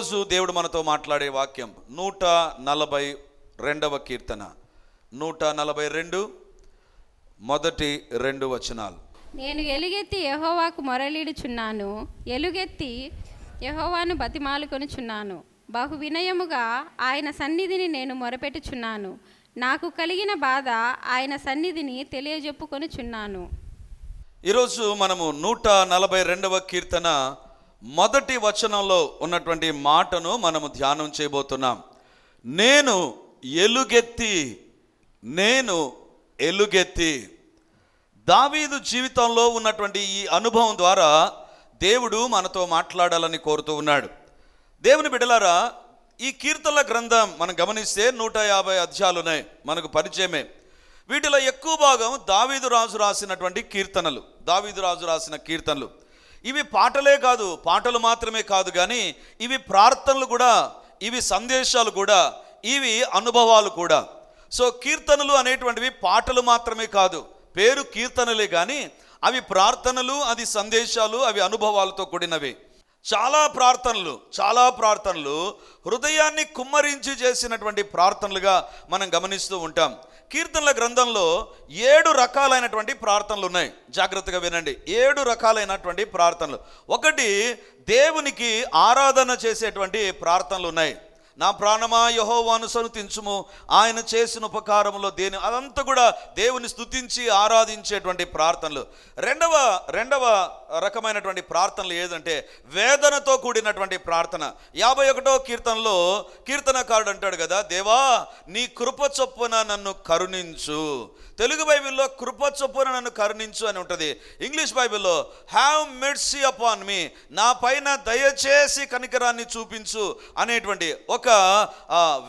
ఈరోజు దేవుడు మనతో మాట్లాడే వాక్యం నూట నలభై రెండవ కీర్తన. నూట నలభై రెండు మొదటి రెండు వచనాలు. నేను ఎలుగెత్తి యెహోవాకు మొరలిడుచున్నాను. ఎలుగెత్తి యెహోవాను బతిమాలుకొనుచున్నాను. బహు వినయముగా ఆయన సన్నిధిని నేను మొరపెట్టుచున్నాను. నాకు కలిగిన బాధ ఆయన సన్నిధిని తెలియజెప్పుకొనుచున్నాను. ఈరోజు మనము నూట నలభై రెండవ కీర్తన మొదటి వచనంలో ఉన్నటువంటి మాటను మనము ధ్యానం చేయబోతున్నాం. నేను ఎలుగెత్తి నేను ఎలుగెత్తి. దావీదు జీవితంలో ఉన్నటువంటి ఈ అనుభవం ద్వారా దేవుడు మనతో మాట్లాడాలని కోరుతూ ఉన్నాడు. దేవుని బిడలారా ఈ కీర్తనల గ్రంథం మనం గమనిస్తే నూట యాభై అధ్యాయాలు ఉన్నాయి. మనకు పరిచయమే. వీటిలో ఎక్కువ భాగం దావీదు రాజు రాసినటువంటి కీర్తనలు. దావీదు రాజు రాసిన కీర్తనలు. ఇవి పాటలే కాదు పాటలు మాత్రమే కాదు కానీ ఇవి ప్రార్థనలు కూడా ఇవి సందేశాలు కూడా ఇవి అనుభవాలు కూడా. సో కీర్తనలు అనేటువంటివి పాటలు మాత్రమే కాదు పేరు కీర్తనలే కానీ అవి ప్రార్థనలు అది సందేశాలు అవి అనుభవాలతో కూడినవి. చాలా ప్రార్థనలు చాలా ప్రార్థనలు హృదయాన్ని కుమ్మరించి చేసినటువంటి ప్రార్థనలుగా మనం గమనిస్తూ ఉంటాం. కీర్తనల గ్రంథంలో ఏడు రకాలైనటువంటి ప్రార్థనలు ఉన్నాయి. జాగ్రత్తగా వినండి. ఏడు రకాలైనటువంటి ప్రార్థనలు. ఒకటి దేవునికి ఆరాధన చేసేటువంటి ప్రార్థనలు ఉన్నాయి. నా ప్రాణమా యహోవాను సనుతించుము ఆయన చేసిన ఉపకారంలో దేని అదంతా కూడా దేవుని స్తుతించి ఆరాధించేటువంటి ప్రార్థనలు. రెండవ రెండవ రకమైనటువంటి ప్రార్థనలు ఏదంటే వేదనతో కూడినటువంటి ప్రార్థన. యాభై ఒకటో కీర్తనలో కీర్తనకారుడు అంటాడు కదా దేవా నీ కృప చొప్పున నన్ను కరుణించు. తెలుగు బైబిల్లో కృప చొప్పున నన్ను కరుణించు అని ఉంటుంది. ఇంగ్లీష్ బైబిల్లో హ్యావ్ మెర్సీ అపాన్ మీ నా పైన దయచేసి కనికరాన్ని చూపించు. అనేటువంటి ఒక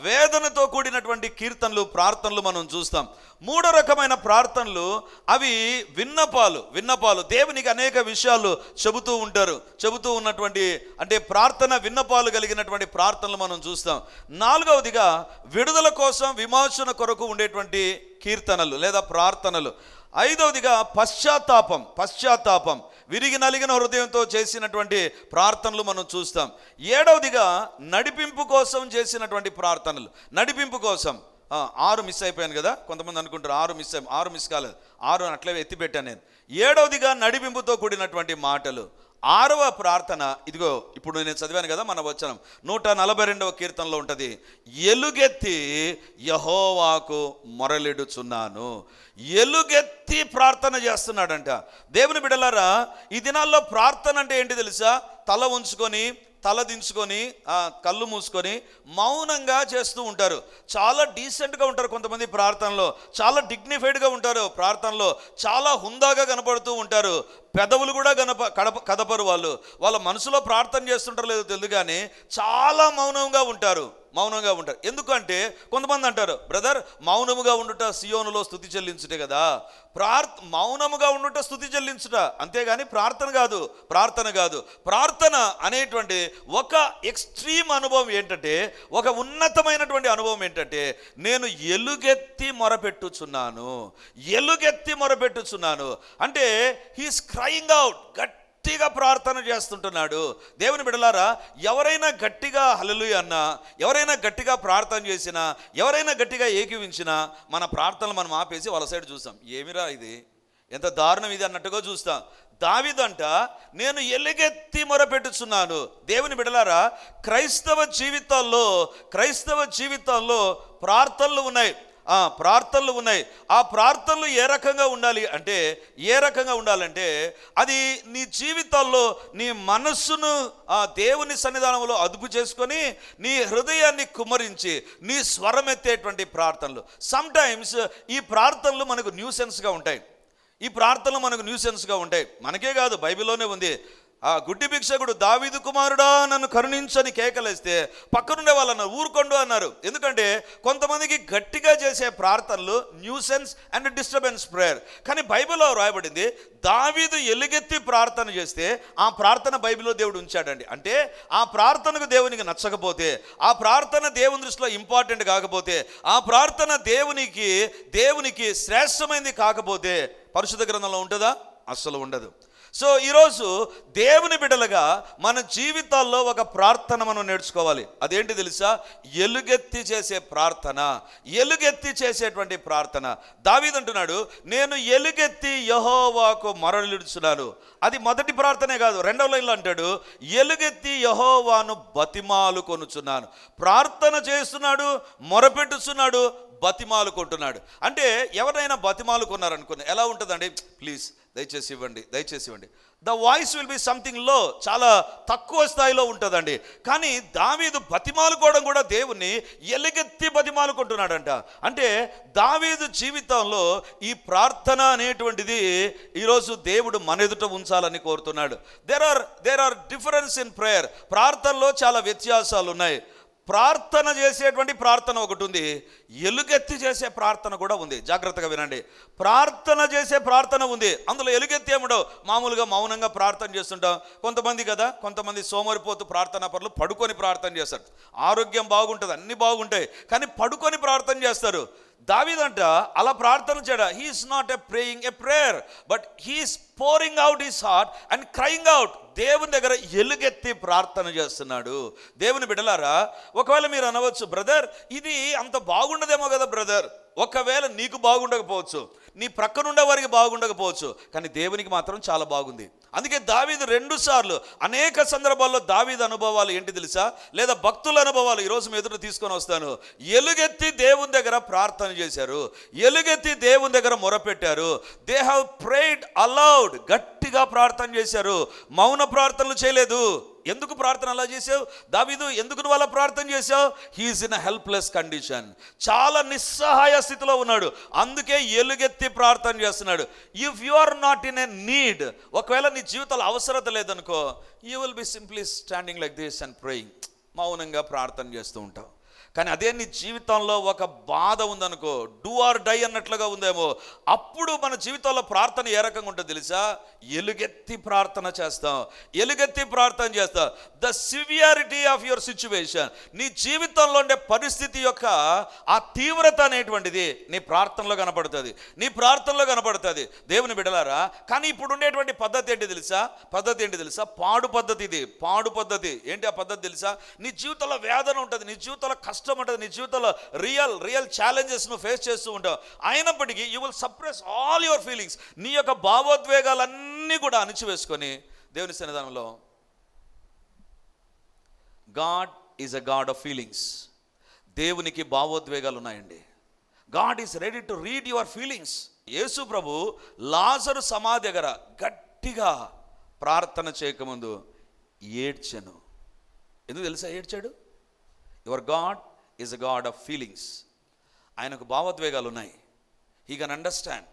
వేదనతో కూడినటువంటి కీర్తనలు ప్రార్థనలు మనం చూస్తాం. మూడో రకమైన ప్రార్థనలు అవి విన్నపాలు విన్నపాలు. దేవునికి అనేక విషయాలు చెబుతూ ఉంటారు. చెబుతూ ఉన్నటువంటి అంటే ప్రార్థన విన్నపాలు కలిగినటువంటి ప్రార్థనలు మనం చూస్తాం. నాలుగవదిగా విడుదల కోసం విమోచన కొరకు ఉండేటువంటి కీర్తనలు లేదా ప్రార్థనలు. ఐదవదిగా పశ్చాత్తాపం పశ్చాత్తాపం. విరిగి నలిగిన హృదయంతో చేసినటువంటి ప్రార్థనలు మనం చూస్తాం. ఏడవదిగా నడిపింపు కోసం చేసినటువంటి ప్రార్థనలు. నడిపింపు కోసం. ఆరు మిస్ అయిపోయాను కదా? కొంతమంది అనుకుంటారు ఆరు మిస్ అయ్యి. ఆరు మిస్ కాలేదు. ఆరు అట్లే ఎత్తిపెట్టాను నేను. ఏడవదిగా నడిపింపుతో కూడినటువంటి మాటలు. ఆరవ ప్రార్థన. ఇదిగో ఇప్పుడు నేను చదివాను కదా మన వచనం. నూట నలభై రెండవ కీర్తనలో ఉంటుంది ఎలుగెత్తి యహోవాకు మొరలిడుచున్నాను. ఎలుగెత్తి ప్రార్థన చేస్తున్నాడంట. దేవుని బిడలారా ఈ దినాల్లో ప్రార్థన అంటే ఏంటి తెలుసా? తల ఉంచుకొని తల దించుకొని కళ్ళు మూసుకొని మౌనంగా చేస్తూ ఉంటారు. చాలా డీసెంట్గా ఉంటారు కొంతమంది ప్రార్థనలో. చాలా డిగ్నిఫైడ్గా ఉంటారు ప్రార్థనలో. చాలా హుందాగా కనపడుతూ ఉంటారు. పెదవులు కూడా గనప కడప కదపరు వాళ్ళు. వాళ్ళ మనసులో ప్రార్థన చేస్తుంటారో లేదో తెలియదు కానీ చాలా మౌనంగా ఉంటారు. మౌనంగా ఉంటారు. ఎందుకంటే కొంతమంది అంటారు బ్రదర్ మౌనముగా ఉండుట సియోనులో స్థుతి చెల్లించుటే కదా. ప్రార్థ మౌనముగా ఉండుట స్థుతి చెల్లించుట. అంతేగాని ప్రార్థన కాదు ప్రార్థన కాదు. ప్రార్థన అనేటువంటి ఒక ఎక్స్ట్రీమ్ అనుభవం ఏంటంటే ఒక ఉన్నతమైనటువంటి అనుభవం ఏంటంటే నేను ఎలుగెత్తి మొరపెట్టుచున్నాను. ఎలుగెత్తి మొరపెట్టుచున్నాను. అంటే హీస్ క్రయింగ్ అవుట్ గట్టిగా ప్రార్థన చేస్తుంటున్నాడు. దేవుని బిడలారా ఎవరైనా గట్టిగా హలలు అన్నా ఎవరైనా గట్టిగా ప్రార్థన చేసినా ఎవరైనా గట్టిగా ఏకీవించినా మన ప్రార్థనలు మనం ఆపేసి వాళ్ళ సైడ్ చూస్తాం. ఏమిరా ఇది? ఎంత దారుణం ఇది అన్నట్టుగా చూస్తాం. దావిదంట నేను ఎలుగెత్తి మొరపెట్టుచున్నాను. దేవుని బిడలారా క్రైస్తవ జీవితాల్లో క్రైస్తవ జీవితాల్లో ప్రార్థనలు ఉన్నాయి. ప్రార్థనలు ఉన్నాయి. ఆ ప్రార్థనలు ఏ రకంగా ఉండాలి అంటే ఏ రకంగా ఉండాలంటే అది నీ జీవితాల్లో నీ మనస్సును ఆ దేవుని సన్నిధానంలో అదుపు చేసుకొని నీ హృదయాన్ని కుమ్మరించి నీ స్వరమెత్తేటువంటి ప్రార్థనలు. సమ్టైమ్స్ ఈ ప్రార్థనలు మనకు న్యూసెన్స్గా ఉంటాయి. ఈ ప్రార్థనలు మనకు న్యూసెన్స్గా ఉంటాయి. మనకే కాదు బైబిల్లోనే ఉంది. ఆ గుడ్డి భిక్షకుడు దావీదు కుమారుడా నన్ను కరుణించని కేకలేస్తే పక్కనుండే వాళ్ళన్న ఊరుకోండు అన్నారు. ఎందుకంటే కొంతమందికి గట్టిగా చేసే ప్రార్థనలు న్యూసెన్స్ అండ్ డిస్టర్బెన్స్ ప్రేయర్. కానీ బైబిల్లో రాయబడింది దావీదు ఎలుగెత్తి ప్రార్థన చేస్తే ఆ ప్రార్థన బైబిల్లో దేవుడు ఉంచాడండి. అంటే ఆ ప్రార్థనకు దేవునికి నచ్చకపోతే ఆ ప్రార్థన దేవుని దృష్టిలో ఇంపార్టెంట్ కాకపోతే ఆ ప్రార్థన దేవునికి దేవునికి శ్రేష్టమైంది కాకపోతే పరిశుద్ధ గ్రంథంలో ఉంటుందా? అస్సలు ఉండదు. సో ఈరోజు దేవుని బిడ్డలుగా మన జీవితాల్లో ఒక ప్రార్థన మనం నేర్చుకోవాలి. అదేంటి తెలుసా? ఎలుగెత్తి చేసే ప్రార్థన ఎలుగెత్తి చేసేటువంటి ప్రార్థన. దావీదంటున్నాడు నేను ఎలుగెత్తి యహోవాకు మరలిడుచున్నాను. అది మొదటి ప్రార్థనే కాదు రెండవ లైన్లో అంటాడు ఎలుగెత్తి యహోవాను బతిమాలు కొనుచున్నాను. ప్రార్థన చేస్తున్నాడు మొరపెట్టుచున్నాడు బతిమాలు కొంటున్నాడు. అంటే ఎవరైనా బతిమాలు కొన్నారనుకున్నా ఎలా ఉంటుందండి? ప్లీజ్ దయచేసి ఇవ్వండి దయచేసి ఇవ్వండి. ద వాయిస్ విల్ బి సంథింగ్లో చాలా తక్కువ స్థాయిలో ఉంటుందండి. కానీ దావీదు బతిమాలుకోవడం కూడా దేవుణ్ణి ఎలుగెత్తి బతిమాలుకుంటున్నాడంట. అంటే దావీదు జీవితంలో ఈ ప్రార్థన అనేటువంటిది ఈరోజు దేవుడు మన ఎదుట ఉంచాలని కోరుతున్నాడు. There are there are difference in prayer ప్రార్థనలో చాలా వ్యత్యాసాలు ఉన్నాయి ప్రార్థన చేసేటువంటి ప్రార్థన ఒకటి ఉంది. ఎలుగెత్తి చేసే ప్రార్థన కూడా ఉంది. జాగ్రత్తగా వినండి. ప్రార్థన చేసే ప్రార్థన ఉంది. అందులో ఎలుగెత్తి ఏమిడో మామూలుగా మౌనంగా ప్రార్థన చేస్తుంటాం. కొంతమంది కదా కొంతమంది సోమరిపోతు ప్రార్థన పనులు పడుకొని ప్రార్థన చేస్తారు. ఆరోగ్యం బాగుంటుంది అన్ని బాగుంటాయి. కానీ పడుకొని ప్రార్థన చేస్తారు. దావీదంట అలా ప్రార్థన చేయడా? He's not a praying a prayer but he's pouring out his heart and crying out దేవుని దగ్గర ఎలుగెత్తి ప్రార్థన చేస్తున్నాడు. దేవుని బిడలారా ఒకవేళ మీరు అనవచ్చు బ్రదర్ ఇది అంత బాగుండదేమో కదా బ్రదర్. ఒకవేళ నీకు బాగుండకపోవచ్చు నీ ప్రక్కనుండే వారికి బాగుండకపోవచ్చు కానీ దేవునికి మాత్రం చాలా బాగుంది. అందుకే దావీదు రెండు సార్లు అనేక సందర్భాల్లో దావీదు అనుభవాలు ఏంటి తెలుసా? లేదా భక్తుల అనుభవాలు ఈరోజు మీ ఎదురు తీసుకొని వస్తాను. ఎలుగెత్తి దేవుని దగ్గర ప్రార్థన చేశారు. ఎలుగెత్తి దేవుని దగ్గర మొరపెట్టారు. దే హ్యావ్ ప్రేడ్ అలౌడ్ గట్టిగా ప్రార్థన చేశారు. మౌన ప్రార్థనలు చేయలేదు. ఎందుకు ప్రార్థన అలా చేసావు దావీదు ఎందుకు నువ్వు అలా ప్రార్థన చేసావు హీఈస్ ఇన్ హెల్ప్లెస్ కండిషన్ చాలా నిస్సహాయ స్థితిలో ఉన్నాడు. అందుకే ఎలుగెత్తి ప్రార్థన చేస్తున్నాడు. If you are not in a need ఒకవేళ నీ జీవితంలో అవసరత లేదనుకో you will be simply standing like this and praying మౌనంగా ప్రార్థన చేస్తూ ఉంటావు. కానీ అదే నీ జీవితంలో ఒక బాధ ఉందనుకో డూ ఆర్ డై అన్నట్లుగా ఉందేమో. అప్పుడు మన జీవితంలో ప్రార్థన ఏ రకంగా ఉంటుందో తెలుసా? ఎలుగెత్తి ప్రార్థన చేస్తాం. ఎలుగెత్తి ప్రార్థన చేస్తాం. The severity of your situation నీ జీవితంలో ఉండే పరిస్థితి యొక్క ఆ తీవ్రత అనేటువంటిది నీ ప్రార్థనలో కనపడుతుంది. నీ ప్రార్థనలో కనపడుతుంది. దేవుని బిడలారా కానీ ఇప్పుడు ఉండేటువంటి పద్ధతి ఏంటి తెలుసా? పద్ధతి ఏంటి తెలుసా? పాడు పద్ధతి ఇది. పాడు పద్ధతి. ఏంటి ఆ పద్ధతి తెలుసా? నీ జీవితంలో వేదన ఉంటుంది. నీ జీవితంలో కష్టం కష్టం ఉంటుంది. నీ జీవితంలో రియల్ రియల్ ఛాలెంజెస్ నువ్వు ఫేస్ చేస్తూ ఉంటావు. అయినప్పటికీ you will suppress all your feelings నీ యొక్క భావోద్వేగాలన్నీ కూడా అణిచివేసుకొని దేవుని సన్నిధానంలో God is a God of feelings దేవునికి భావోద్వేగాలు ఉన్నాయండి. God is ready to read your feelings Yesu ప్రభు లాజరు సమాధి దగ్గర గట్టిగా ప్రార్థన చేయకముందు ఏడ్చను. ఎందుకు తెలుసా ఏడ్చాడు? Your God is a God of feelings ఆయనకు భావోద్వేగాలు ఉన్నాయి. హీ కెన్ అండర్స్టాండ్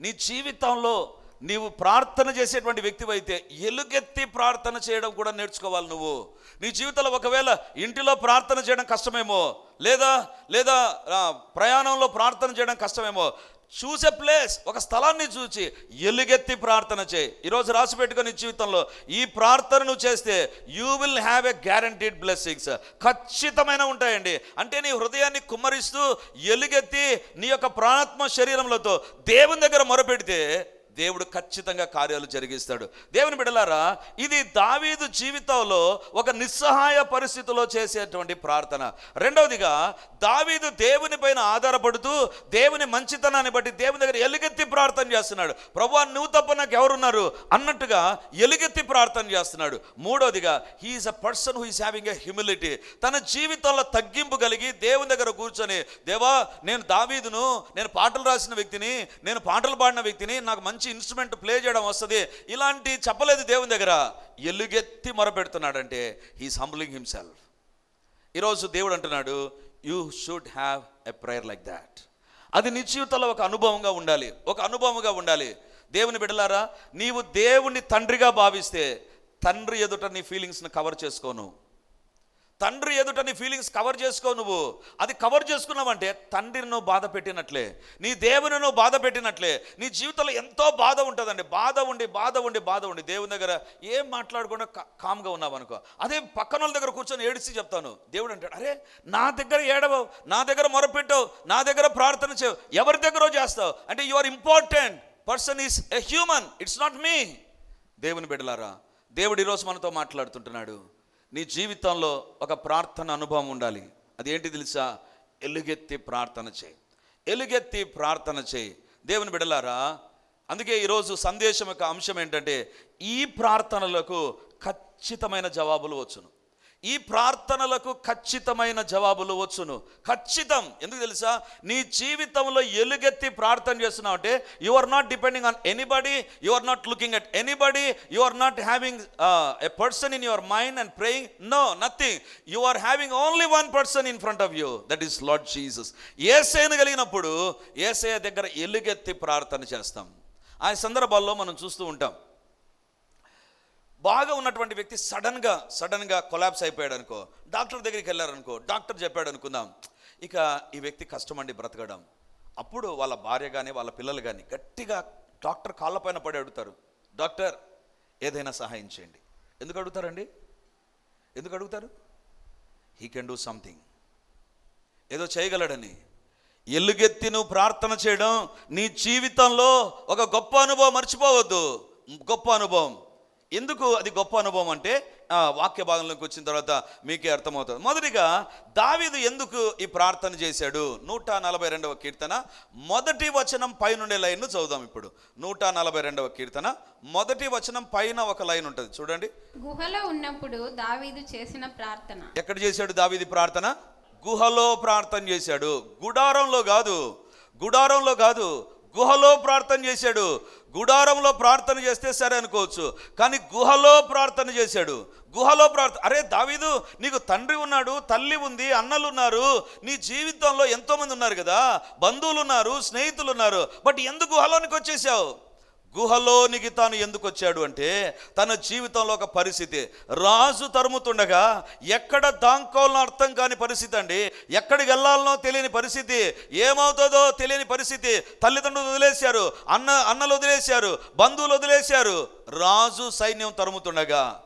నీ జీవితంలో నీవు ప్రార్థన చేసేటువంటి వ్యక్తివైతే ఎలుగెత్తి ప్రార్థన చేయడం కూడా నేర్చుకోవాలి నువ్వు. నీ జీవితంలో ఒకవేళ ఇంటిలో ప్రార్థన చేయడం కష్టమేమో లేదా లేదా ప్రయాణంలో ప్రార్థన చేయడం కష్టమేమో చూసే ప్లేస్ ఒక స్థలాన్ని చూచి ఎలుగెత్తి ప్రార్థన చేయి. ఈరోజు రాసి పెట్టుకొని జీవితంలో ఈ ప్రార్థన నువ్వు చేస్తే you will have a guaranteed blessings ఖచ్చితమైన ఉంటాయండి. అంటే నీ హృదయాన్ని కుమ్మరిస్తూ ఎలుగెత్తి నీ యొక్క ప్రాణాత్మ శరీరములతో దేవుని దగ్గర మొరపెడితే దేవుడు ఖచ్చితంగా కార్యాలు జరిగిస్తాడు. దేవుని బిడలారా ఇది దావీదు జీవితంలో ఒక నిస్సహాయ పరిస్థితిలో చేసేటువంటి ప్రార్థన. రెండవదిగా దావీదు దేవుని పైన ఆధారపడుతూ దేవుని మంచితనాన్ని బట్టి దేవుని దగ్గర ఎలుగెత్తి ప్రార్థన చేస్తున్నాడు. ప్రభు నువ్వు తప్ప నాకు ఎవరున్నారు? అన్నట్టుగా ఎలుగెత్తి ప్రార్థన చేస్తున్నాడు. మూడవదిగా he's a person who is having a humility తన జీవితంలో తగ్గింపు కలిగి దేవుని దగ్గర కూర్చొని దేవా నేను దావీదును నేను పాటలు రాసిన వ్యక్తిని నేను పాటలు పాడిన వ్యక్తిని నాకు మంచి ఇన్స్ట్రుమెంట్ ప్లే చేయడం వస్తుంది. ఇలాంటి చెప్పలేదు దేవుని దగ్గర. ఎలుగెత్తి మొరపెడుతున్నాడంటే హీస్ హంబ్లింగ్ హిమ్సెల్ఫ్ ఈరోజు దేవుడు అంటున్నాడు you should have a prayer like that అది నీ జీవితంలో ఒక అనుభవంగా ఉండాలి. ఒక అనుభవంగా ఉండాలి. దేవుని బిడలారా నీవు దేవుని తండ్రిగా భావిస్తే తండ్రి ఎదుట నీ ఫీలింగ్స్ని కవర్ చేసుకోను. తండ్రి ఎదుట నీ ఫీలింగ్స్ కవర్ చేసుకో నువ్వు. అది కవర్ చేసుకున్నావంటే తండ్రిని నువ్వు బాధ పెట్టినట్లే నీ దేవుని నువ్వు బాధ పెట్టినట్లే నీ జీవితంలో ఎంతో బాధ ఉంటుందండి. బాధ ఉండి బాధ ఉండి బాధ ఉండి. దేవుని దగ్గర ఏం మాట్లాడకుండా కామ్గా ఉన్నావు అనుకో. అదే పక్కన వాళ్ళ దగ్గర కూర్చొని ఏడిచి చెప్తాను. దేవుడు అంటాడు అరే నా దగ్గర ఏడవవు నా దగ్గర మొరపెట్టవు నా దగ్గర ప్రార్థన చేయవు. ఎవరి దగ్గర చేస్తావు? అంటే you are important person is a human it's not me దేవుని బిడ్డలారా దేవుడు ఈరోజు మనతో మాట్లాడుతుంటున్నాడు. నీ జీవితంలో ఒక ప్రార్థన అనుభవం ఉండాలి. అదేంటి తెలుసా? ఎలుగెత్తి ప్రార్థన చేయి. ఎలుగెత్తి ప్రార్థన చేయి. దేవుని బిడలారా అందుకే ఈరోజు సందేశం యొక్క అంశం ఏంటంటే ఈ ప్రార్థనలకు ఖచ్చితమైన జవాబులు వచ్చును. ఈ ప్రార్థనలకు ఖచ్చితమైన జవాబులు వచ్చును. ఖచ్చితం. ఎందుకు తెలుసా? నీ జీవితంలో ఎలుగెత్తి ప్రార్థన చేస్తున్నావు అంటే you are not depending on anybody you are not looking at anybody you are not having a person in your mind and praying no nothing you are having only one person in front of you that is Lord Jesus ఏసైను కలిగినప్పుడు ఏసే దగ్గర ఎలుగెత్తి ప్రార్థన చేస్తాం. ఆ సందర్భాల్లో మనం చూస్తూ ఉంటాం. బాగా ఉన్నటువంటి వ్యక్తి సడన్గా సడన్గా కొలాబ్స్ అయిపోయాడు అనుకో డాక్టర్ దగ్గరికి వెళ్ళారనుకో డాక్టర్ చెప్పాడు అనుకుందాం ఇక ఈ వ్యక్తి కష్టమండి బ్రతకడం. అప్పుడు వాళ్ళ భార్య కానీ వాళ్ళ పిల్లలు కానీ గట్టిగా డాక్టర్ కాళ్ళపైన పడి అడుగుతారు డాక్టర్ ఏదైనా సహాయం చేయండి. ఎందుకు అడుగుతారండి? ఎందుకు అడుగుతారు? He can do something. ఏదో చేయగలడని. ఎల్లుగెత్తి నువ్వు ప్రార్థన చేయడం నీ జీవితంలో ఒక గొప్ప అనుభవం మర్చిపోవద్దు. గొప్ప అనుభవం. ఎందుకు అది గొప్ప అనుభవం అంటే ఆ, వాక్య భాగంలోకి వచ్చిన తర్వాత మీకే అర్థమవుతుంది. మొదటిగా దావీదు ఎందుకు ఈ ప్రార్థన చేశాడు? నూట నలభై రెండవ కీర్తన. మొదటి వచనం పైనుండే లైన్ను చదువుదాం ఇప్పుడు. నూట నలభై రెండవ కీర్తన. మొదటి వచనం పైన ఒక లైన్ ఉంటుంది. చూడండి. గుహలో ఉన్నప్పుడు దావీదు చేసిన ప్రార్థన. ఎక్కడ చేశాడు దావీది ప్రార్థన? గుహలో ప్రార్థన చేశాడు. గుడారంలో కాదు. గుడారంలో కాదు. గుహలో ప్రార్థన చేశాడు. గుడారంలో ప్రార్థన చేస్తే సరే అనుకోవచ్చు. కానీ గుహలో ప్రార్థన చేశాడు. గుహలో ప్రార్థన అరే దావీదు నీకు తండ్రి ఉన్నాడు తల్లి ఉంది అన్నలు ఉన్నారు నీ జీవితంలో ఎంతోమంది ఉన్నారు కదా. బంధువులు ఉన్నారు స్నేహితులు ఉన్నారు బట్ ఎందుకు గుహలోనికి వచ్చేసావు? గుహలోనికి తాను ఎందుకు వచ్చాడు అంటే తన జీవితంలో ఒక పరిస్థితి. రాజు తరుముతుండగా ఎక్కడ దాంకోవాలనో అర్థం కాని పరిస్థితి అండి. ఎక్కడికి వెళ్ళాలనో తెలియని పరిస్థితి. ఏమవుతుందో తెలియని పరిస్థితి. తల్లిదండ్రులు వదిలేశారు అన్న అన్నలు వదిలేశారు బంధువులు వదిలేశారు. రాజు సైన్యం తరుముతుండగా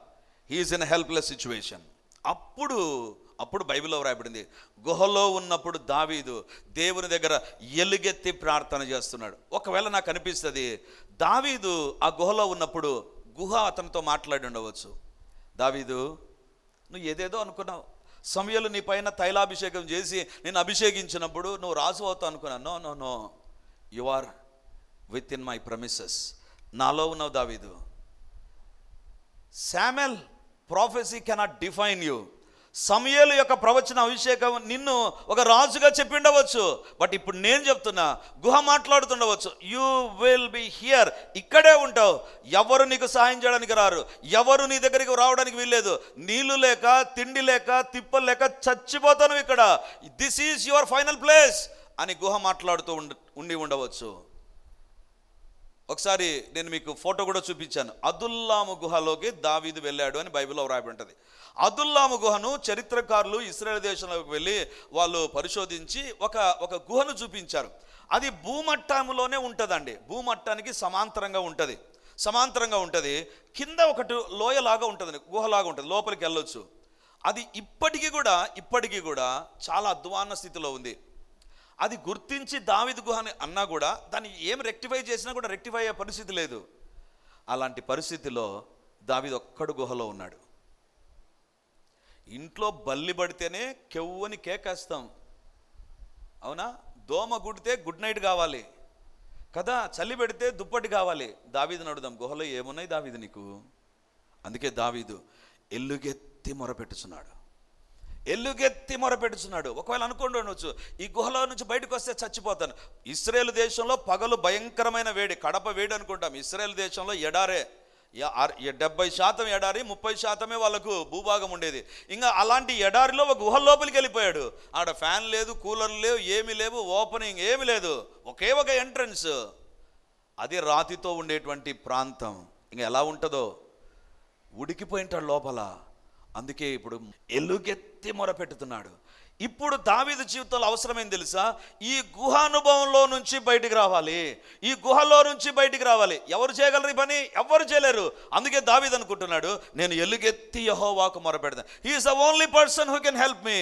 హీఈస్ ఇన్ హెల్ప్లెస్ సిచ్యువేషన్ అప్పుడు అప్పుడు బైబిల్లో వ్రాయబడింది. గుహలో ఉన్నప్పుడు దావీదు దేవుని దగ్గర ఎలుగెత్తి ప్రార్థన చేస్తున్నాడు. ఒకవేళ నాకు అనిపిస్తుంది దావీదు ఆ గుహలో ఉన్నప్పుడు గుహ అతనితో మాట్లాడి ఉండవచ్చు. దావీదు నువ్వు ఏదేదో అనుకున్నావు. సమయలు నీ పైన తైలాభిషేకం చేసి నేను అభిషేకించినప్పుడు నువ్వు రాజు అవుతావు అనుకున్నాను no no no. You are within my promises నాలో ఉన్నావు దావీదు. Samuel prophecy cannot define you సమయలు యొక్క ప్రవచన అభిషేకం నిన్ను ఒక రాజుగా చెప్పిండవచ్చు. బట్ ఇప్పుడు నేను చెప్తున్నా గుహ మాట్లాడుతుండవచ్చు. యూ విల్ బి హియర్ ఇక్కడే ఉంటావు. ఎవరు నీకు సహాయం చేయడానికి రారు? ఎవరు నీ దగ్గరికి రావడానికి వీల్లేదు? నీళ్ళు లేక తిండి లేక తిప్పలు లేక చచ్చిపోతాను ఇక్కడ. This is your final place అని గుహ మాట్లాడుతూ ఉండి ఉండవచ్చు. ఒకసారి నేను మీకు ఫోటో కూడా చూపించాను. అదుల్లాము గుహలోకి దావీదు వెళ్ళాడు అని బైబిల్లో రాయబడి ఉంటుంది. అదుల్లాము గుహను చరిత్రకారులు ఇస్రాయేల్ దేశంలోకి వెళ్ళి వాళ్ళు పరిశోధించి ఒక ఒక గుహను చూపించారు. అది భూమట్టంలోనే ఉంటుందండి. భూమట్టానికి సమాంతరంగా ఉంటుంది. సమాంతరంగా ఉంటుంది. కింద ఒకటి లోయలాగా ఉంటుంది గుహలాగా ఉంటుంది. లోపలికి వెళ్ళొచ్చు. అది ఇప్పటికీ కూడా ఇప్పటికీ కూడా చాలా అధ్వాన స్థితిలో ఉంది. అది గుర్తించి దామిద గుహ అని అన్నా కూడా దాన్ని ఏం రెక్టిఫై చేసినా కూడా రెక్టిఫై అయ్యే పరిస్థితి లేదు. అలాంటి పరిస్థితిలో దావిదు ఒక్కడు గుహలో ఉన్నాడు. ఇంట్లో బల్లి పడితేనే కెవ్వని కేకేస్తాం. అవునా? దోమ గుడితే గుడ్ నైట్ కావాలి. కదా? చలి పెడితే దుప్పటి కావాలి. దావీదు అడుగుదాం గుహలో ఏమున్నాయి దావీదు నీకు? అందుకే దావీదు ఎల్లుగెత్తి మొరపెట్టుచున్నాడు ఎల్లుగెత్తి మొరపెట్టుచున్నాడు ఒకవేళ అనుకోండి ఉండొచ్చు. ఈ గుహలో నుంచి బయటకు వస్తే చచ్చిపోతాను. ఇస్రాయేల్ దేశంలో పగలు భయంకరమైన వేడి కడప వేడి అనుకుంటాం. ఇస్రాయేల్ దేశంలో ఎడారే. డెబ్బై శాతం ఎడారి ముప్పై శాతమే వాళ్ళకు భూభాగం ఉండేది. ఇంకా అలాంటి ఎడారిలో ఒక గుహ లోపలికి వెళ్ళిపోయాడు. ఆడ ఫ్యాన్ లేదు కూలర్ లేవు ఏమీ లేవు ఓపెనింగ్ ఏమీ లేదు. ఒకే ఒక ఎంట్రన్స్. అది రాతితో ఉండేటువంటి ప్రాంతం. ఇంకా ఎలా ఉంటుందో? ఉడికిపోయింటాడు లోపల. అందుకే ఇప్పుడు ఎలుగెత్తి మొరపెట్టుతున్నాడు ఇప్పుడు దావీదు జీవితంలో అవసరమేం తెలుసా? ఈ గుహ అనుభవంలో నుంచి బయటికి రావాలి. ఈ గుహలో నుంచి బయటికి రావాలి. ఎవరు చేయగలరు ఈ పని? ఎవరు చేయలేరు. అందుకే దావీదు అనుకుంటున్నాడు నేను ఎలుగెత్తి యహోవాకు మొరపెడతాను he is the only person who can help me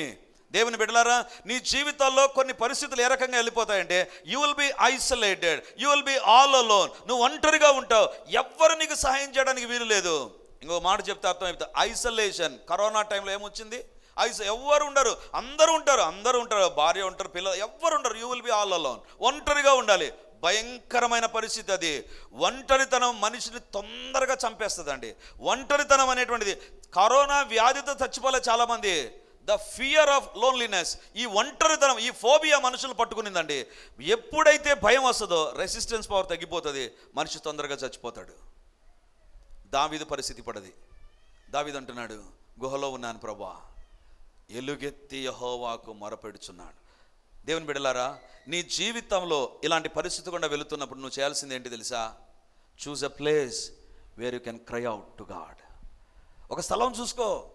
దేవుని బిడ్డలారా నీ జీవితాల్లో కొన్ని పరిస్థితులు ఏ రకంగా వెళ్ళిపోతాయంటే you will be isolated you will be all alone నువ్వు ఒంటరిగా ఉంటావు. ఎవ్వరు నీకు సహాయం చేయడానికి వీలు లేదు. ఇంకో మాట చెప్తే అర్థమైపోతుంది. ఐసోలేషన్ కరోనా టైంలో ఏమొచ్చింది? ఐసో ఎవ్వరు ఉండరు? అందరూ ఉంటారు. అందరూ ఉంటారు. భార్య ఉంటారు పిల్లలు ఎవ్వరు ఉండరు. You will be all alone ఒంటరిగా ఉండాలి. భయంకరమైన పరిస్థితి అది. ఒంటరితనం మనిషిని తొందరగా చంపేస్తుందండి. ఒంటరితనం అనేటువంటిది. కరోనా వ్యాధితో చచ్చిపోలే చాలామంది. ద ఫియర్ ఆఫ్ లోన్లీనెస్ ఈ ఒంటరితనం ఈ ఫోబియా మనుషులు పట్టుకునిందండి. ఎప్పుడైతే భయం వస్తుందో రెసిస్టెన్స్ పవర్ తగ్గిపోతుంది. మనిషి తొందరగా చచ్చిపోతాడు. దావిదు పరిస్థితి పడది. దావిదు అంటున్నాడు గుహలో ఉన్నాను ప్రభా. ఎలుగెత్తి యహోవాకు మొరపెడుచున్నాడు. దేవుని బిడలారా నీ జీవితంలో ఇలాంటి పరిస్థితి గుండా వెళుతున్నప్పుడు నువ్వు చేయాల్సింది ఏంటి తెలుసా? Choose a place where you can cry out to God ఒక స్థలం చూసుకో.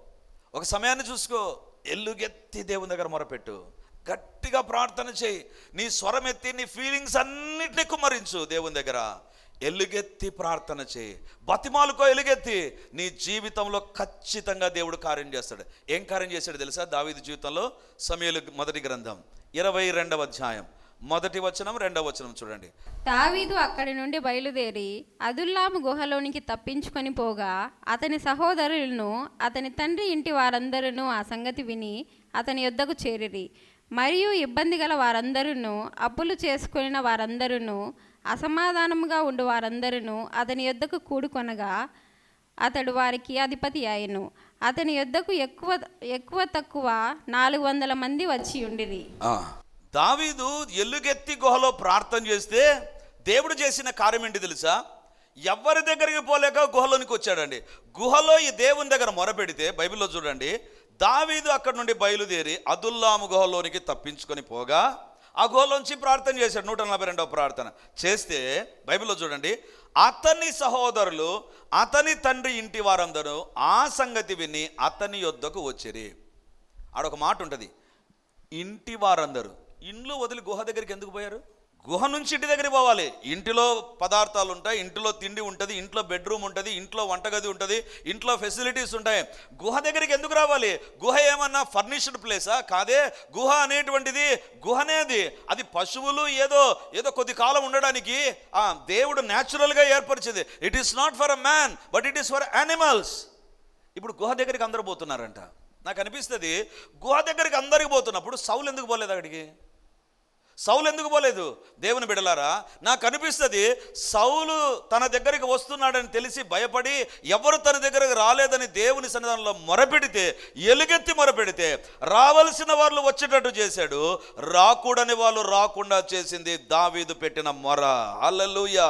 ఒక సమయాన్ని చూసుకో. ఎల్లుగెత్తి దేవుని దగ్గర మొరపెట్టు. గట్టిగా ప్రార్థన చేయి. నీ స్వరం ఎత్తి నీ ఫీలింగ్స్ అన్నిటినీ కుమ్మరించు దేవుని దగ్గర. ఎలుగెత్తి ప్రార్థన చేయి. బతిమాలుకో ఎలుగెత్తి. నీ జీవితంలో ఖచ్చితంగా దేవుడు కార్యం చేస్తాడు. ఏం కార్యం చేశాడు తెలుసా? దావీదు జీవితంలో సమయలు మొదటి గ్రంథం. ఇరవై రెండవ అధ్యాయం. మొదటి వచనం రెండవ వచనం చూడండి. దావీదు అక్కడి నుండి బయలుదేరి అదుల్లాము గుహలోనికి తప్పించుకొని పోగా అతని సహోదరులను అతని తండ్రి ఇంటి వారందరూ ఆ సంగతి విని అతని యొద్దకు చేరిరి. మరియు ఇబ్బంది గల వారందరును అప్పులు చేసుకుని వారందరును అసమాధానముగా ఉండు వారందరును అతని యొద్దకు కూడుకొనగా అతడు వారికి అధిపతి అయ్యను. అతని యొద్దకు ఎక్కువ ఎక్కువ తక్కువ నాలుగు వందల మంది వచ్చి ఉండిరి. దావీదు ఎల్లుగెత్తి గుహలో ప్రార్థన చేస్తే దేవుడు చేసిన కార్యం ఏంటి తెలుసా? ఎవరి దగ్గరికి పోలేక గుహలోనికి వచ్చాడండి. గుహలో ఈ దేవుని దగ్గర మొరపెడితే బైబిల్లో చూడండి దావీదు అక్కడ నుండి బయలుదేరి అదుల్లాము గుహలోనికి తప్పించుకొని పోగా ఆ గుహలోంచి ప్రార్థన చేశాడు నూట నలభై రెండవ ప్రార్థన. చేస్తే బైబిల్లో చూడండి అతని సహోదరులు అతని తండ్రి ఇంటి వారందరూ ఆ సంగతి విని అతని యొద్దకు వచ్చిరి. ఆడొక మాట ఉంటుంది ఇంటి వారందరూ ఇండ్లు వదిలి గుహ దగ్గరికి ఎందుకు పోయారు? గుహ నుంచి ఇంటి దగ్గరికి పోవాలి. ఇంటిలో పదార్థాలు ఉంటాయి ఇంటిలో తిండి ఉంటుంది ఇంట్లో బెడ్రూమ్ ఉంటుంది ఇంట్లో వంటగది ఉంటుంది ఇంట్లో ఫెసిలిటీస్ ఉంటాయి. గుహ దగ్గరికి ఎందుకు రావాలి? గుహ ఏమన్నా ఫర్నిష్డ్ ప్లేసా? కాదే గుహ అనేటువంటిది గుహనేది. అది పశువులు ఏదో ఏదో కొద్ది కాలం ఉండడానికి ఆ దేవుడు న్యాచురల్గా ఏర్పరిచింది. It is not for a man but it is for animals ఇప్పుడు గుహ దగ్గరికి అందరు పోతున్నారంట. నాకు అనిపిస్తుంది గుహ దగ్గరికి అందరికి పోతున్నప్పుడు సౌలు ఎందుకు పోలేదు అక్కడికి? సౌలు ఎందుకు పోలేదు? దేవుని బిడలారా నాకు అనిపిస్తుంది సౌలు తన దగ్గరికి వస్తున్నాడని తెలిసి భయపడి ఎవరు తన దగ్గరకు రాలేదని దేవుని సన్నిధానంలో మొరపెడితే ఎలుగెత్తి మొరపెడితే రావలసిన వాళ్ళు వచ్చేటట్టు చేశాడు. రాకూడని వాళ్ళు రాకుండా చేసింది దావీదు పెట్టిన మొర. అల్లలుయా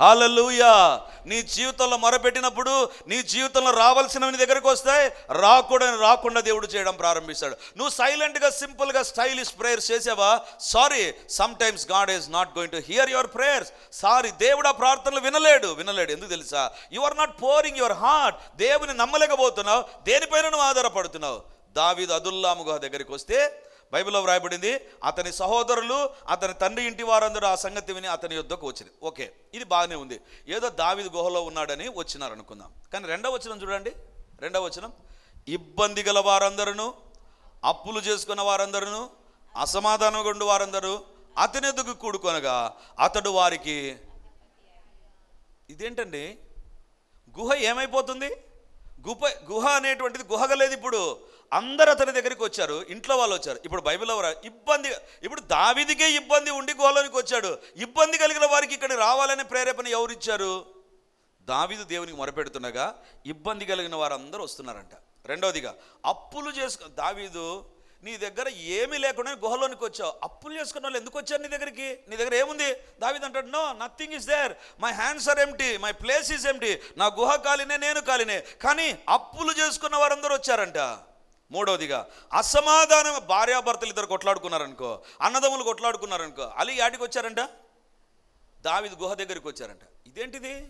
హాలూయా నీ జీవితంలో మొరపెట్టినప్పుడు నీ జీవితంలో రావాల్సినవి నీ దగ్గరకు వస్తాయి. రాకూడని రాకుండా దేవుడు చేయడం ప్రారంభిస్తాడు. నువ్వు సైలెంట్గా సింపుల్గా స్టైలిష్ ప్రేయర్స్ చేసావా? Sorry sometimes God is not going to hear your prayers sorry దేవుడు ఆ ప్రార్థనలు వినలేడు. వినలేడు. ఎందుకు తెలుసా? You are not pouring your heart దేవుని నమ్మలేకపోతున్నావు. దేనిపైన నువ్వు ఆధారపడుతున్నావు? దావీదు అదుల్లాము గుహ దగ్గరికి వస్తే బైబిల్లో వ్రాయబడింది అతని సహోదరులు అతని తండ్రి ఇంటి వారందరూ ఆ సంగతి విని అతని యుద్ధకు వచ్చింది ఓకే ఇది బాగానే ఉంది. ఏదో దావిది గుహలో ఉన్నాడని వచ్చినారు అనుకుందాం కానీ రెండవ వచనం చూడండి. రెండవ వచనం. ఇబ్బంది గల వారందరూ అప్పులు చేసుకున్న వారందరూ అసమాధానం ఉండు వారందరూ అతని ఎదుగు కూడుకొనగా అతడు వారికి ఇదేంటండి? గుహ ఏమైపోతుంది? గుహ గుహ అనేటువంటిది గుహగా లేదు ఇప్పుడు. అందరు అతని దగ్గరికి వచ్చారు. ఇంట్లో వాళ్ళు వచ్చారు. ఇప్పుడు బైబిల్లో ఇబ్బంది ఇప్పుడు దావిదికే ఇబ్బంది ఉండి గుహలోనికి వచ్చాడు. ఇబ్బంది కలిగిన వారికి ఇక్కడ రావాలనే ప్రేరేపణ ఎవరిచ్చారు దావిదు దేవునికి మొరపెడుతుండగా ఇబ్బంది కలిగిన వారందరూ వస్తున్నారంట. రెండవదిగా అప్పులు చేసుకు దావీదు నీ దగ్గర ఏమీ లేకుండా గుహలోనికి వచ్చావు. అప్పులు చేసుకున్న వాళ్ళు ఎందుకు వచ్చారు నీ దగ్గరికి? నీ దగ్గర ఏముంది? దావీదు అంటాడు no nothing is there my hands are empty my place is empty నా గుహ కాలినే నేను కాలినే. కానీ అప్పులు చేసుకున్న వారందరూ వచ్చారంట. మూడవదిగా అసమాధానం భార్యాభర్తలు ఇద్దరు కొట్లాడుకున్నారనుకో అన్నదమ్ములు కొట్లాడుకున్నారనుకో అలీ యాడికి వచ్చారంట? దావిది గుహ దగ్గరికి వచ్చారంట. ఇదేంటిది?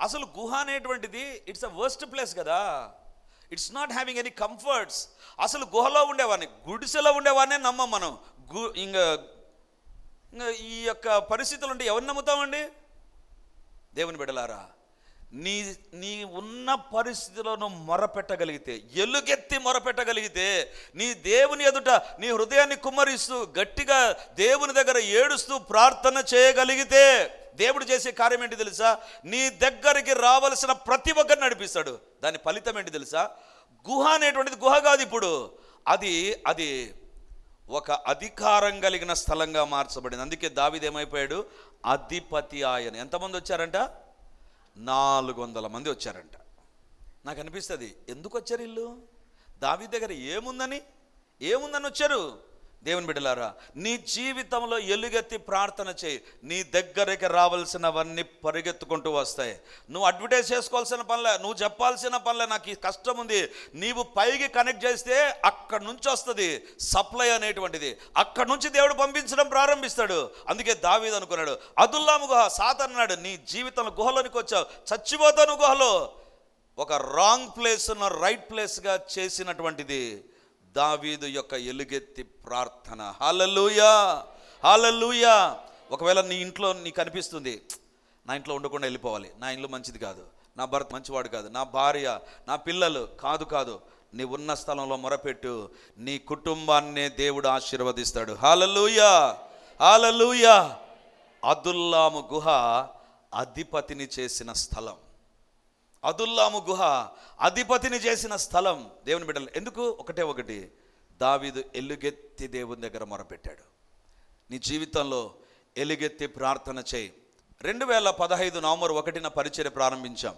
అసలు గుహ అనేటువంటిది ఇట్స్ అ వర్స్ట్ ప్లేస్ కదా. It's not having any comforts అసలు గుహలో ఉండేవాడిని గుడిసెలో ఉండేవాడినే నమ్మం మనం. గు ఇంకా ఈ యొక్క పరిస్థితులు ఉంటే ఎవరిని నమ్ముతామండి? దేవుని బిడలారా నీ నీ ఉన్న పరిస్థితిలో మొరపెట్టగలిగితే ఎలుగెత్తి మొరపెట్టగలిగితే నీ దేవుని ఎదుట నీ హృదయాన్ని కుమ్మరిస్తూ గట్టిగా దేవుని దగ్గర ఏడుస్తూ ప్రార్థన చేయగలిగితే దేవుడు చేసే కార్యం ఏంటి తెలుసా? నీ దగ్గరికి రావలసిన ప్రతి ఒక్కరిని నడిపిస్తాడు. దాని ఫలితం ఏంటి తెలుసా? గుహ అనేటువంటిది గుహ కాదు ఇప్పుడు. అది అది ఒక అధికారం కలిగిన స్థలంగా మార్చబడింది. అందుకే దావిదేమైపోయాడు అధిపతి ఆయన. ఎంతమంది వచ్చారంట? నాలుగు వందల మంది వచ్చారంట. నాకు అనిపిస్తుంది ఎందుకు వచ్చారు ఇల్లు దావి దగ్గర ఏముందని? ఏముందని వచ్చారు? దేవుని బిడ్డలారా నీ జీవితంలో ఎలుగెత్తి ప్రార్థన చేయి. నీ దగ్గరికి రావాల్సినవన్నీ పరిగెత్తుకుంటూ వస్తాయి. నువ్వు అడ్వర్టైజ్ చేసుకోవాల్సిన పనిలే నువ్వు చెప్పాల్సిన పనిలే నాకు కష్టం ఉంది. నీవు పైకి కనెక్ట్ చేస్తే అక్కడి నుంచి వస్తుంది సప్లై అనేటువంటిది. అక్కడి నుంచి దేవుడు పంపించడం ప్రారంభిస్తాడు. అందుకే దావీద్ అనుకున్నాడు అదుల్లాము గుహ సాత్ అన్నాడు నీ జీవితంలో గుహలోనికి వచ్చావు. చచ్చిపోతాను గుహలో. ఒక రాంగ్ ప్లేస్ రైట్ ప్లేస్గా చేసినటువంటిది. దావీదు యొక్క ఎలుగెత్తి ప్రార్థన. హలలుయా హలలుయా ఒకవేళ నీ ఇంట్లో నీకు అనిపిస్తుంది నా ఇంట్లో ఉండకుండా వెళ్ళిపోవాలి నా ఇంట్లో మంచిది కాదు నా భర్త మంచివాడు కాదు నా భార్య నా పిల్లలు కాదు కాదు నీ ఉన్న స్థలంలో మొరపెట్టు నీ కుటుంబాన్నే దేవుడు ఆశీర్వదిస్తాడు. హాలలుయా హాలలుయా అదుల్లాము గుహ అధిపతిని చేసిన స్థలం. అదుల్లాము గుహ అధిపతిని చేసిన స్థలం. దేవుని బిడ్డలు ఎందుకు? ఒకటే ఒకటి. దావీదు ఎలుగెత్తి దేవుని దగ్గర మొరపెట్టాడు. నీ జీవితంలో ఎలుగెత్తి ప్రార్థన చేయి. రెండు వేల పదహైదు నవంబర్ ఒకటిన పరిచయం ప్రారంభించాం.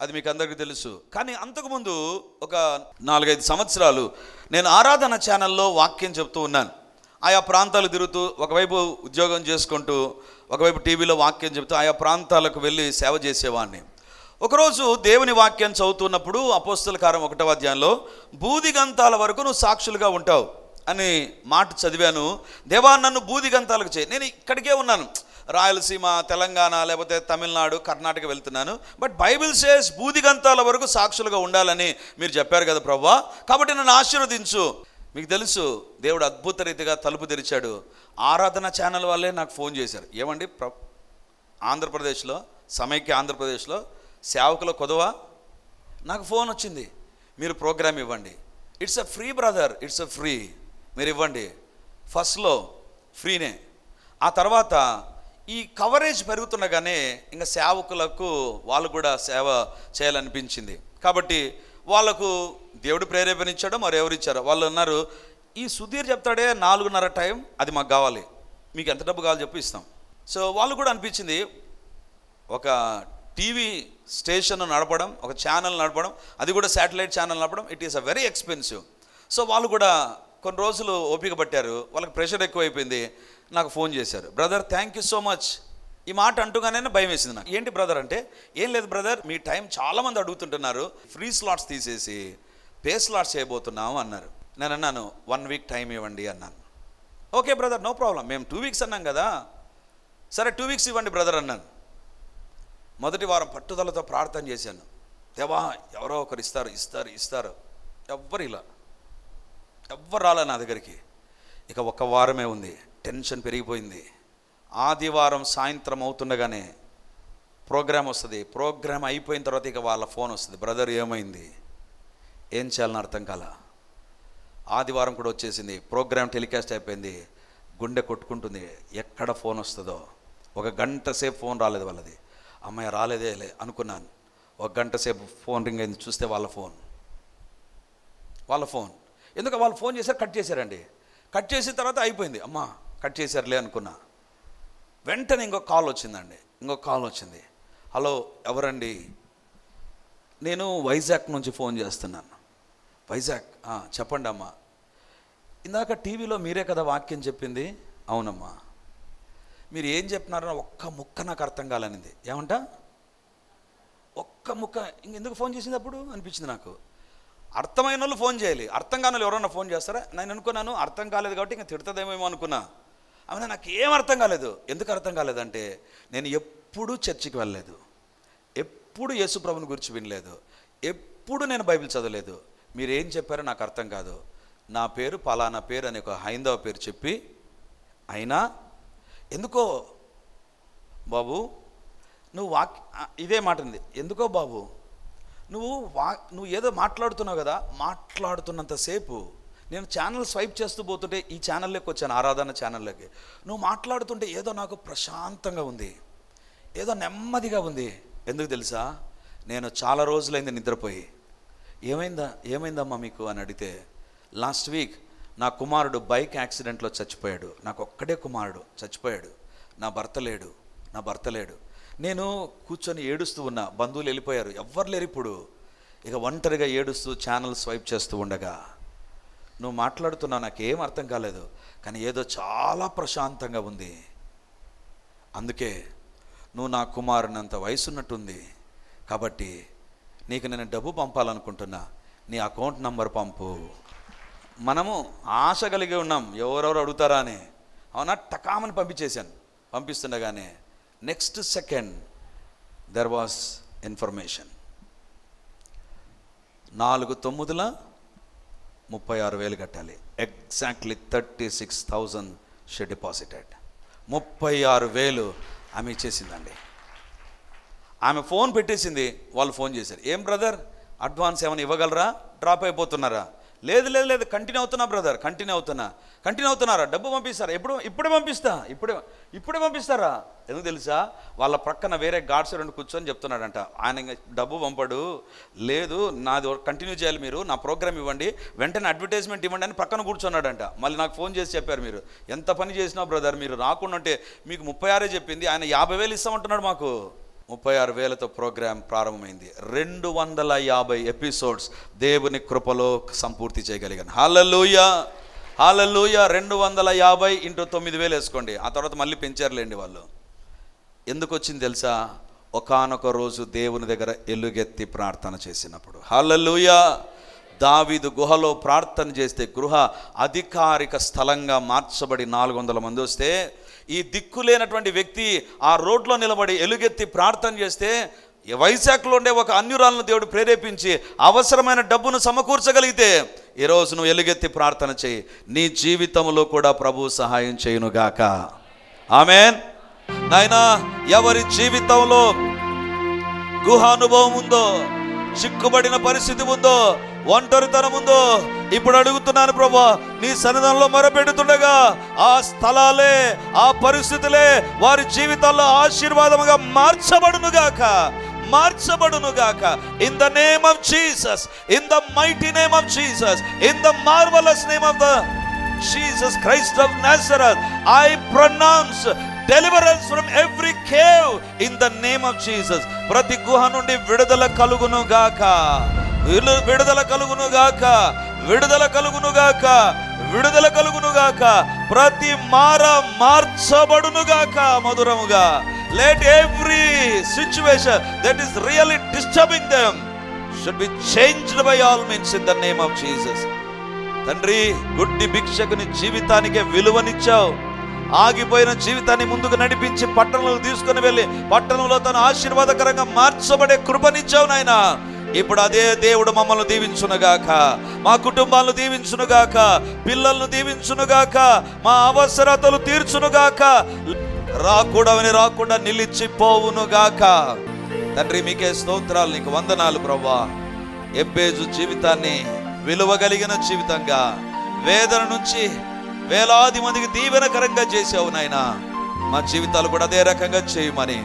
అది మీకు అందరికీ తెలుసు. కానీ అంతకుముందు ఒక నాలుగైదు సంవత్సరాలు నేను ఆరాధన ఛానల్లో వాక్యం చెప్తూ ఉన్నాను. ఆయా ప్రాంతాలు తిరుగుతూ ఒకవైపు ఉద్యోగం చేసుకుంటూ ఒకవైపు టీవీలో వాక్యం చెప్తూ ఆయా ప్రాంతాలకు వెళ్ళి సేవ చేసేవాడిని. ఒకరోజు దేవుని వాక్యం చదువుతున్నప్పుడు అపోస్తుల కారం ఒకటవ అధ్యాయంలో బూదిగంతాల వరకు నువ్వు సాక్షులుగా ఉంటావు అని మాట చదివాను. దేవా నన్ను బూదిగంతాలకు చేయి. నేను ఇక్కడికే ఉన్నాను. రాయలసీమ తెలంగాణ లేకపోతే తమిళనాడు కర్ణాటక వెళ్తున్నాను. బట్ బైబిల్ సేస్ బూదిగంతాల వరకు సాక్షులుగా ఉండాలని మీరు చెప్పారు కదా ప్రవ్వా. కాబట్టి నన్ను ఆశీర్వదించు. మీకు తెలుసు దేవుడు అద్భుత రీతిగా తలుపు తెరిచాడు. ఆరాధన ఛానల్ వాళ్ళే నాకు ఫోన్ చేశారు. ఏమండి? ప్ర ఆంధ్రప్రదేశ్లో సమైక్య ఆంధ్రప్రదేశ్లో సేవకుల కొదవ? నాకు ఫోన్ వచ్చింది. మీరు ప్రోగ్రామ్ ఇవ్వండి. It's a free brother it's a free మీరు ఇవ్వండి. ఫస్ట్లో ఫ్రీనే. ఆ తర్వాత ఈ కవరేజ్ పెరుగుతుండగానే ఇంకా సేవకులకు వాళ్ళు కూడా సేవ చేయాలనిపించింది. కాబట్టి వాళ్ళకు దేవుడు ప్రేరేపణించాడో మరి ఎవరు ఇచ్చారో? వాళ్ళు అన్నారు ఈ సుధీర్ చెప్తాడే నాలుగున్నర టైం అది మాకు కావాలి. మీకు ఎంత డబ్బు కావాలో చెప్పి ఇస్తాం. సో వాళ్ళు కూడా అనిపించింది ఒక టీవీ స్టేషన్ నడపడం ఒక ఛానల్ నడపడం అది కూడా శాటిలైట్ ఛానల్ నడపడం it is a very expensive so వాళ్ళు కూడా కొన్ని రోజులు ఓపిక పట్టారు వాళ్ళకి ప్రెషర్ ఎక్కువైపోయింది నాకు ఫోన్ చేశారు. Brother thank you so much ఈ మాట అంటుగానే భయం వేసింది నాకు. ఏంటి బ్రదర్ అంటే ఏం లేదు బ్రదర్ మీ టైం చాలామంది అడుగుతుంటున్నారు ఫ్రీ స్లాట్స్ తీసేసి పే స్లాట్స్ చేయబోతున్నాము అన్నారు. నేను అన్నాను వన్ వీక్ టైం ఇవ్వండి అన్నాను. ఓకే బ్రదర్ నో ప్రాబ్లం మేము టూ వీక్స్ అన్నాం కదా. సరే టూ వీక్స్ ఇవ్వండి బ్రదర్ అన్నాను. మొదటి వారం పట్టుదలతో ప్రార్థన చేశాను. దేవా ఎవరో ఒకరు ఇస్తారు ఇస్తారు ఇస్తారు. ఎవ్వరు ఇలా. ఎవ్వరు రాలే నా దగ్గరికి. ఇక ఒక వారమే ఉంది. టెన్షన్ పెరిగిపోయింది. ఆదివారం సాయంత్రం అవుతుండగానే ప్రోగ్రామ్ వస్తుంది. ప్రోగ్రామ్ అయిపోయిన తర్వాత ఇక వాళ్ళ ఫోన్ వస్తుంది. బ్రదర్ ఏమైంది? ఏం చేయాలని అర్థం కాల? ఆదివారం కూడా వచ్చేసింది. ప్రోగ్రామ్ టెలికాస్ట్ అయిపోయింది. గుండె కొట్టుకుంటుంది. ఎక్కడ ఫోన్ వస్తుందో. ఒక గంట సేపు ఫోన్ రాలేదు వాళ్ళది. అమ్మాయి రాలేదే లే అనుకున్నాను. ఒక గంట సేపు ఫోన్ రింగ్ అయింది చూస్తే వాళ్ళ ఫోన్. వాళ్ళ ఫోన్. ఎందుకు వాళ్ళు ఫోన్ చేశారు? కట్ చేశారండి. కట్ చేసిన తర్వాత అయిపోయింది. అమ్మా కట్ చేశారులే అనుకున్నా. వెంటనే ఇంకొక కాల్ వచ్చిందండి. ఇంకొక కాల్ వచ్చింది. హలో ఎవరండి? నేను వైజాగ్ నుంచి ఫోన్ చేస్తున్నాను. వైజాగ్ చెప్పండి అమ్మా ఇందాక టీవీలో మీరే కదా వాక్యం చెప్పింది? అవునమ్మా. మీరు ఏం చెప్తున్నారో ఒక్క ముక్క నాకు అర్థం కాలనింది. ఏమంటా? ఒక్క ముక్క. ఇంకెందుకు ఫోన్ చేసింది అప్పుడు? అనిపించింది నాకు. అర్థమైన వాళ్ళు ఫోన్ చేయాలి. అర్థం కాని వాళ్ళు ఎవరన్నా ఫోన్ చేస్తారా? నేను అనుకున్నాను అర్థం కాలేదు కాబట్టి ఇంకా తిడుతుందేమో అనుకున్నా. అవునా నాకు ఏం అర్థం కాలేదు. ఎందుకు అర్థం కాలేదంటే నేను ఎప్పుడూ చర్చికి వెళ్ళలేదు. ఎప్పుడు యేసుప్రభుని గురించి వినలేదు. ఎప్పుడు నేను బైబిల్ చదవలేదు. మీరు ఏం చెప్పారో నాకు అర్థం కాదు. నా పేరు పలానా పేరు అనే ఒక హైందవ పేరు చెప్పి అయినా ఎందుకో బాబు నువ్వు వాక్ ఇదే మాట ఉంది ఎందుకో బాబు నువ్వు వా నువ్వు ఏదో మాట్లాడుతున్నావు కదా మాట్లాడుతున్నంతసేపు నేను ఛానల్ స్వైప్ చేస్తూ పోతుంటే ఈ ఛానల్లోకి వచ్చాను ఆరాధన ఛానల్లోకి. నువ్వు మాట్లాడుతుంటే ఏదో నాకు ప్రశాంతంగా ఉంది ఏదో నెమ్మదిగా ఉంది. ఎందుకు తెలుసా? నేను చాలా రోజులైంది నిద్రపోయి. ఏమైందా ఏమైందమ్మా మీకు అని అడిగితే లాస్ట్ వీక్ నా కుమారుడు బైక్ యాక్సిడెంట్లో చచ్చిపోయాడు. నాకు ఒక్కడే కుమారుడు చచ్చిపోయాడు. నా భర్త లేడు. నా భర్త లేడు. నేను కూర్చొని ఏడుస్తూ ఉన్నా. బంధువులు వెళ్ళిపోయారు. ఎవ్వరు లేరు ఇప్పుడు. ఇక ఒంటరిగా ఏడుస్తూ ఛానల్ స్వైప్ చేస్తూ ఉండగా నువ్వు మాట్లాడుతున్నావు నాకేం అర్థం కాలేదు. కానీ ఏదో చాలా ప్రశాంతంగా ఉంది. అందుకే నువ్వు నా కుమారునంత వయసున్నట్టుంది. కాబట్టి నీకు నేను డబ్బు పంపాలనుకుంటున్నా. నీ అకౌంట్ నంబర్ పంపు. మనము ఆశ కలిగి ఉన్నాం ఎవరెవరు అడుగుతారా అని. అవునా? టకామని పంపించేశాను. పంపిస్తుండగానే next second there was information నాలుగు తొమ్మిదిల ముప్పై ఆరు వేలు కట్టాలి. Exactly thirty six thousand she deposited ముప్పై ఆరు వేలు ఆమె ఇచ్చేసిందండి. ఆమె ఫోన్ పెట్టేసింది వాళ్ళు ఫోన్ చేశారు. ఏం బ్రదర్? అడ్వాన్స్ ఏమైనా ఇవ్వగలరా? డ్రాప్ అయిపోతున్నారా? లేదు లేదు లేదు కంటిన్యూ అవుతున్నా బ్రదర్ కంటిన్యూ అవుతున్నా. కంటిన్యూ అవుతున్నారా? డబ్బు పంపిస్తారా? ఎప్పుడు ఇప్పుడే పంపిస్తా ఇప్పుడే ఇప్పుడే పంపిస్తారా? ఎందుకు తెలుసా? వాళ్ళ ప్రక్కన వేరే గాడ్స్ రెండు కూర్చొని చెప్తున్నాడంట. ఆయన డబ్బు పంపడు. లేదు నాది కంటిన్యూ చేయాలి మీరు నా ప్రోగ్రామ్ ఇవ్వండి వెంటనే అడ్వర్టైజ్మెంట్ ఇవ్వండి అని పక్కన కూర్చున్నాడంట. మళ్ళీ నాకు ఫోన్ చేసి చెప్పారు మీరు. ఎంత పని చేసినా బ్రదర్ మీరు రాకుండా ఉంటే మీకు ముప్పై ఆరే చెప్పింది ఆయన యాభై వేలు ఇస్తామంటున్నాడు మాకు. ముప్పై ఆరు వేలతో ప్రోగ్రాం ప్రారంభమైంది. రెండు వందల యాభై ఎపిసోడ్స్ దేవుని కృపలో సంపూర్తి చేయగలిగాను. హాలలోయ హాలలోయ రెండు వందల యాభై ఇంటూ తొమ్మిది వేలు వేసుకోండి. ఆ తర్వాత మళ్ళీ పెంచారులేండి వాళ్ళు. ఎందుకు వచ్చింది తెలుసా? ఒకానొక రోజు దేవుని దగ్గర ఎలుగెత్తి ప్రార్థన చేసినప్పుడు. హాలలోయ దావీదు గుహలో ప్రార్థన చేస్తే గృహ అధికారిక స్థలంగా మార్చబడి నాలుగు వందల మంది వస్తే ఈ దిక్కులేనటువంటి వ్యక్తి ఆ రోడ్లో నిలబడి ఎలుగెత్తి ప్రార్థన చేస్తే ఈ వైజాగ్లో ఉండే ఒక అన్యురాలను దేవుడు ప్రేరేపించి అవసరమైన డబ్బును సమకూర్చగలిగితే ఈరోజు నువ్వు ఎలుగెత్తి ప్రార్థన చేయి. నీ జీవితంలో కూడా ప్రభు సహాయం చేయునుగాక. ఆమెన్. నాయనా ఎవరి జీవితంలో గుహ అనుభవం ఉందో చిక్కుబడిన పరిస్థితి ఉందో ఒంటరితనం ఉందో ఇప్పుడు అడుగుతున్నాను ప్రభా నీ సన్నిధానంలో మొరపెడుతుండగా ఆ స్థలాలే ఆ పరిస్థితులే వారి జీవితాల్లో ఆశీర్వాదముగా మార్చబడునుగాక మార్చబడునుగాక. In the name of Jesus in the mighty name of Jesus in the marvellous name of the Jesus Christ of Nazareth, I pronounce deliverance from every cave in the name of Jesus ప్రతి గుహ నుండి విడుదల కలుగును గాక విడుదల కలుగును గాక విడుదల కలుగును గాక విడుదల కలుగును గాక ప్రతి మార మార్చబడును గాక మధురముగా. Let every situation that is really disturbing them should be changed by all means in the name of Jesus తండ్రి గుడ్డి భిక్షకుని జీవితానికే విలువనిచ్చావు. ఆగిపోయిన జీవితాన్ని ముందుకు నడిపించి పట్టణంలో తీసుకుని వెళ్ళి పట్టణంలో తను ఆశీర్వాదకరంగా మార్చబడే కృపనిచ్చావు నాయనా. ఇప్పుడు అదే దేవుడు మమ్మల్ని దీవించునుగాక. మా కుటుంబాలను దీవించునుగాక. పిల్లలను దీవించునుగాక. మా అవసరతలు తీర్చునుగాక. రాకూడవని రాకుండా నిలిచిపోవునుగాక తండ్రి మీకే స్తోత్రాలు నీకు వందనాలు ప్రవ్వా. ఎబ్బేజు జీవితాన్ని విలువగలిగిన జీవితంగా వేదన నుంచి వేలాది మందికి దీవెనకరంగా చేసావు నాయన. మా జీవితాలు కూడా అదే రకంగా చేయమని